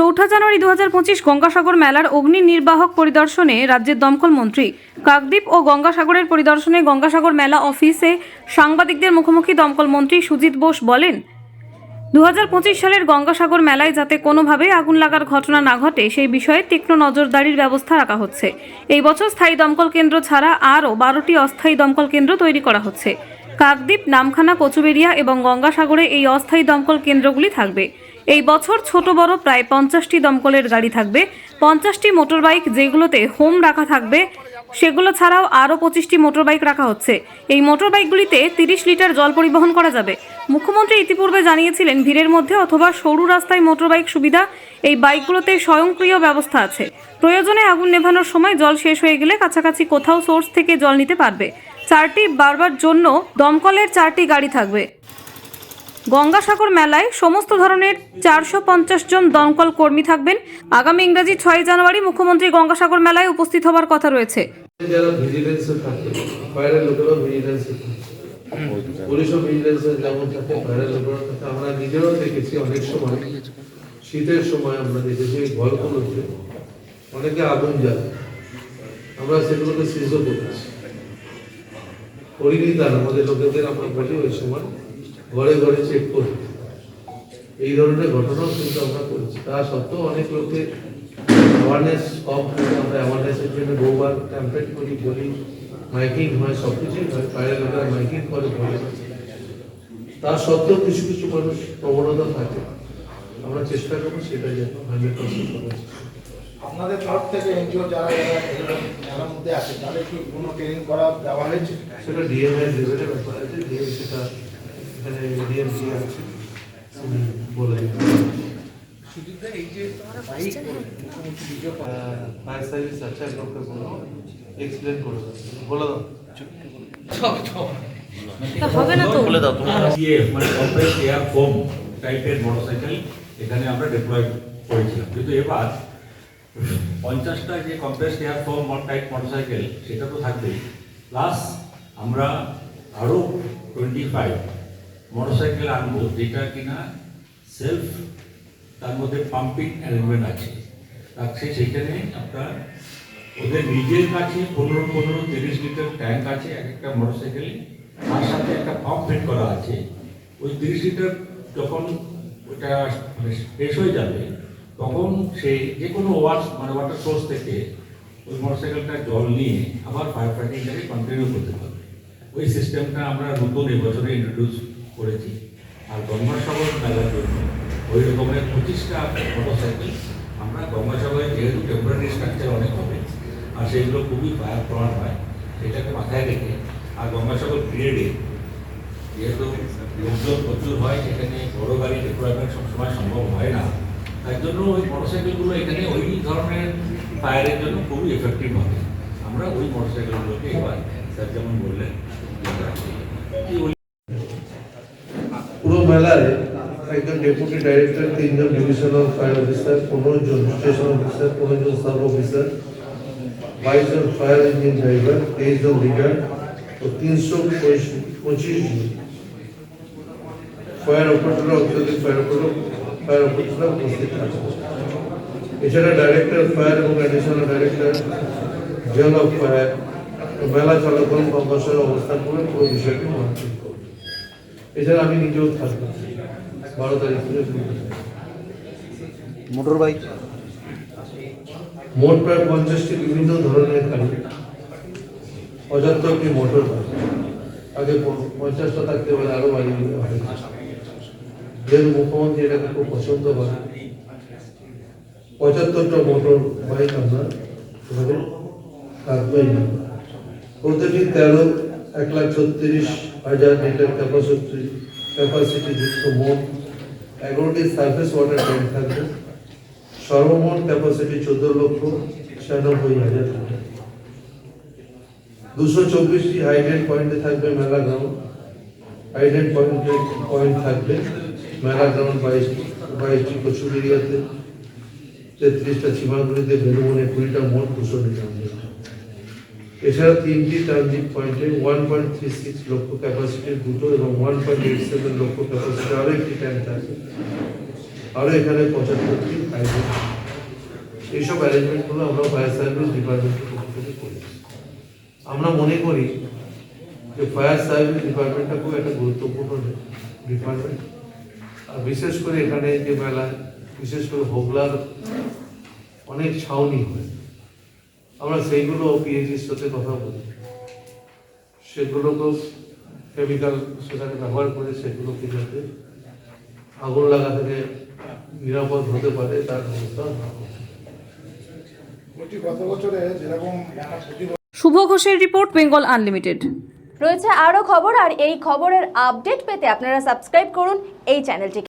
চৌঠা জানুয়ারি দু হাজার পঁচিশ গঙ্গাসাগর মেলার অগ্নি নির্বাহক পরিদর্শনে রাজ্যের দমকল মন্ত্রী কাকদ্বীপ ও গঙ্গাসাগরের পরিদর্শনে গঙ্গাসাগর মেলা অফিসে সাংবাদিকদের মুখোমুখি দমকল মন্ত্রী সুজিত বোস বলেন দু হাজার পঁচিশ সালের গঙ্গাসাগর মেলায় যাতে কোনোভাবে আগুন লাগার ঘটনা না ঘটে, সেই বিষয়ে তীক্ষ্ণ নজরদারির ব্যবস্থা রাখা হচ্ছে। এই বছর স্থায়ী দমকল কেন্দ্র ছাড়া আরও বারোটি অস্থায়ী দমকল কেন্দ্র তৈরি করা হচ্ছে। কাকদ্বীপ, নামখানা, কচুবেরিয়া এবং গঙ্গাসাগরে এই অস্থায়ী দমকল কেন্দ্রগুলি থাকবে। এই বছর ছোট বড় প্রায় পঞ্চাশটি দমকলের গাড়ি থাকবে। পঞ্চাশটি মোটরবাইক যেগুলোতে হোম রাখা থাকবে, সেগুলো ছাড়াও আরও পঁচিশটি মোটরবাইক রাখা হচ্ছে। এই মোটরবাইকগুলিতে তিরিশ লিটার জল পরিবহন করা যাবে। মুখ্যমন্ত্রী ইতিপূর্বে জানিয়েছিলেন, ভিড়ের মধ্যে অথবা সরু রাস্তায় মোটরবাইক সুবিধা, এই বাইকগুলোতে স্বয়ংক্রিয় ব্যবস্থা আছে। প্রয়োজনে আগুন নেভানোর সময় জল শেষ হয়ে গেলে কাছাকাছি কোথাও সোর্স থেকে জল নিতে পারবে। চারটি বারবার জন্য দমকলের চারটি গাড়ি থাকবে। গঙ্গাসাগর মেলায় সমস্ত ধরনের চারশো পঞ্চাশ জন দমকল কর্মী থাকবেন। আগামী ইংরাজি ছয় জানুয়ারি মুখ্যমন্ত্রী গঙ্গাসাগর মেলায় উপস্থিত হবার কথা রয়েছে। শীতের সময় আমরা দেখেছি অনেকে আগুন আমরা সেগুলোকে সিজও করিনি তার, আমাদের লোকেদের আমরা বলি ওই সময় ঘরে ঘরে চেক করি। এই ধরনের ঘটনাও কিন্তু আমরা করেছি। তা সত্ত্বেও অনেক লোকে অ্যাওয়ারনেস কম আমরা অ্যাওয়ারনেসের জন্য বহুবার ক্যাম্পেইন করি বলি মাইকিং হয় সব কিছুই হয়। বাইরের লোকেরা মাইকিং করে বলে। তা সত্ত্বেও কিছু কিছু মানুষ প্রবণতা থাকে। আমরা চেষ্টা করব সেটা যেন হান্ড্রেড পার্সেন্ট আপনাদের তরফ থেকে এনজিও যারা যারা মধ্যে আছে তাদের কি কোনো ট্রেনিং করা দেওয়া হয়েছে? সেটা ডিএমআই লেভেলের ব্যাপার আছে। ডিএম সেটা এখানে ডিএমসি আছে উনি ফায়ার সার্ভিস আছে এক বলো এক্সপ্লেন করে দাও বলে দাও। হবে না তো। সিএফ মানে কম্প্রেস এয়ার ফোম টাইপের মোটরসাইকেল এখানে আমরা ডিপ্লয় করেছিলাম। কিন্তু এবার পঞ্চাশটা যে compress air foam type motorcycle সেটা তো থাকবেই। প্লাস আমরা আরও টোয়েন্টি ফাইভ মোটরসাইকেল আনব, যেটা কিনা সেলফ তার মধ্যে পাম্পিং অ্যারেঞ্জমেন্ট আছে। আছে সেখানে আপনার ওদের নিজের কাছে পনেরো পনেরো তিরিশ লিটার ট্যাঙ্ক আছে, এক একটা মোটরসাইকেলে। তার সাথে একটা পাম্প ফিট করা আছে। ওই তিরিশ লিটার যখন ওটা মানে শেষ হয়ে যাবে, তখন সেই যে কোনো ওয়াশ মানে ওয়াটার সোর্স থেকে ওই মোটরসাইকেলটা জল নিয়ে আবার ফায়ার ফাইটিংটাকে কন্টিনিউ করতে পারবে ওই সিস্টেমটা আমরা নতুন এবছরে ইন্ট্রোডিউস করেছি। আর গঙ্গাসাগর মেলার জন্য ওই রকমের পঁচিশটা মোটরসাইকেল আমরা গঙ্গাসাগরে যেহেতু টেম্পোরারি স্ট্রাকচার অনেক হবে, আর সেগুলো খুবই ফায়ার প্রমাণ হয়, সেটাকে মাথায় রেখে আর গঙ্গাসাগর পিরিয়ডে যেহেতু লোকজন প্রচুর হয়, সেখানে বড় গাড়ি ডিপ্লয়মেন্ট সবসময় সম্ভব হয় না তার জন্য ওই মোটরসাইকেলগুলো এখানে ওই ধরনের ফায়ারের জন্য খুবই এফেক্টিভ হবে। আমরা ওই মোটরসাইকেলগুলোকে এবার, স্যার যেমন বললেন কি ওই পুরো মেলায় একজন ডেপুটি ডাইরেক্টর, তিনজন ডিভিশনাল ফায়ার অফিসার পনেরো জন স্টেশন অফিসার পনেরো জন সাব অফিসার বাইশ জন ফায়ার ইঞ্জিন ড্রাইভার তেইশ লিডার ও তিনশো পঁচিশ জন ফায়ার অপারেটর অত্যাধিক ফায়ার অপারেটর, ফায়ার অপারেটররা উপস্থিত থাকে এছাড়া ডাইরেক্টর, ফায়ার এবং additional director jail of fire মেলা কম্পাসের অবস্থান করে পুরো বিষয়টি করবে এছাড়া আমি নিজেও থাকব। বারো তারিখ থেকে শুরু মোটর বাইক? মোট প্রায় পঞ্চাশটি বিভিন্ন ধরনের গাড়ি। পঁচাত্তরটি মোটর বাইক। আগে পঞ্চাশটা থাকতে পারে আরও বাড়িয়ে দেওয়া যেহেতু মুখ্যমন্ত্রী এটাকে খুব পছন্দ করে পঁচাত্তরটা মোটর বাইক আমরা থাকবেই না। প্রতিটি তেরো এক লাখ ছত্রিশ হাজার লিটার ক্যাপাসিটি ক্যাপাসিটি যুক্ত মোট এগারোটি সার্ফেস ওয়াটার ট্যাঙ্ক থাকবে। সর্বমোট ক্যাপাসিটি চোদ্দ লক্ষ ছিয়ানব্বই হাজার দুশো চব্বিশটি হাইড্রেট পয়েন্টে থাকবে মেলা গ্রাউন্ড হাইড্রেট পয়েন্টে পয়েন্ট থাকবে মেলা গ্রাউন্ড বাইশটি বাইশটি কচুর এরিয়াতে। তেত্রিশটা সীমাগুলিতে বেলুমনে কুড়িটা মোট দুশো লিটার এছাড়া তিনটি ট্রানজিট পয়েন্টে ওয়ান পয়েন্ট থ্রি সিক্স লক্ষ ক্যাপাসিটির দুটো এবং ওয়ান পয়েন্ট এইট সেভেন লক্ষ ক্যাপাসিটির আরও একটি ট্যাঙ্ক আছে। আরও এখানে পঁচাত্তরটি আয়োজন এইসব অ্যারেঞ্জমেন্টগুলো আমরা ফায়ার সার্ভিস ডিপার্টমেন্টের পক্ষ থেকে করেছি। আমরা মনে করি যে ফায়ার সার্ভিস ডিপার্টমেন্টটা খুব একটা গুরুত্বপূর্ণ ডিপার্টমেন্ট আর বিশেষ করে এখানে যে মেলায়, বিশেষ করে হোগলার অনেক ছাউনি হয়। আমরা সেইগুলো পিএইচির সাথে কথা বলি সেগুলোকেও কেমিক্যাল সেখানে ব্যবহার করে সেগুলোকে যাতে আগুন লাগা থেকে নিরাপদ হতে পারে তার ব্যবস্থা শুভ ঘোষের রিপোর্ট বেঙ্গল আনলিমিটেড। রয়েছে আরও খবর আর এই খবরের আপডেট পেতে আপনারা সাবস্ক্রাইব করুন এই চ্যানেলটিকে।